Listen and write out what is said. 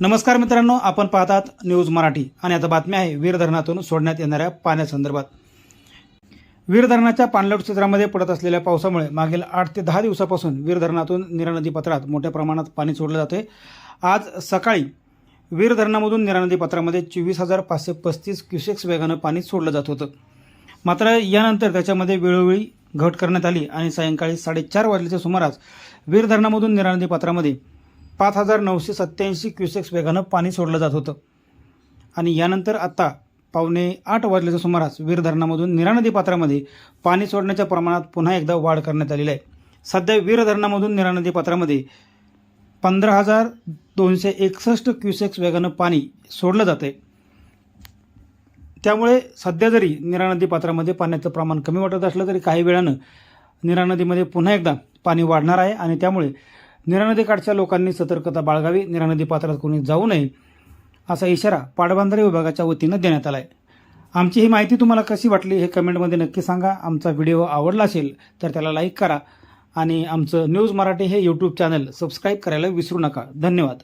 नमस्कार मित्रांनो आपण पाहतात न्यूज मराठी. आणि आता बातमी आहे वीर धरणातून सोडण्यात येणाऱ्या पाण्यासंदर्भात. वीर धरणाच्या पाणलोट क्षेत्रामध्ये पडत असलेल्या पावसामुळे मागील आठ ते दहा दिवसापासून वीर धरणातून निरा नदी मोठ्या प्रमाणात पाणी सोडलं जाते आज सकाळी वीर धरणामधून निरा नदी चोवीस हजार पाचशे पस्तीस क्युसेक्स वेगानं पाणी सोडलं जात होतं. मात्र यानंतर त्याच्यामध्ये वेळोवेळी घट करण्यात आली आणि सायंकाळी साडेचार वाजल्याच्या सुमारास वीर धरणामधून निरा नदी पाच हजार नऊशे सत्त्याऐंशी क्युसेक्स वेगानं पाणी सोडलं जात होतं. आणि यानंतर आत्ता पावणे आठ वाजल्याच्या सुमारास वीर धरणामधून निरा नदी पात्रामध्ये पाणी सोडण्याच्या प्रमाणात पुन्हा एकदा वाढ करण्यात आलेली आहे. सध्या वीर धरणामधून निरा नदी पात्रामध्ये पंधरा हजार दोनशे एकसष्ट क्युसेक्स वेगानं पाणी सोडलं जातं आहे त्यामुळे सध्या जरी निरा नदी पात्रामध्ये पाण्याचं प्रमाण कमी वाटत असलं तरी काही वेळानं निरा नदीमध्ये पुन्हा एकदा पाणी वाढणार आहे आणि त्यामुळे निरानदीकाठच्या लोकांनी सतर्कता बाळगावी निरानदी पात्रात कोणी जाऊ नये असा इशारा पाटबंधारे विभागाच्या वतीनं देण्यात आला आहे आमची ही माहिती तुम्हाला कशी वाटली हे कमेंटमध्ये नक्की सांगा. आमचा व्हिडिओ आवडला असेल तर त्याला लाईक करा आणि आमचं न्यूज मराठी हे यूट्यूब चॅनल सबस्क्राईब करायला विसरू नका. धन्यवाद.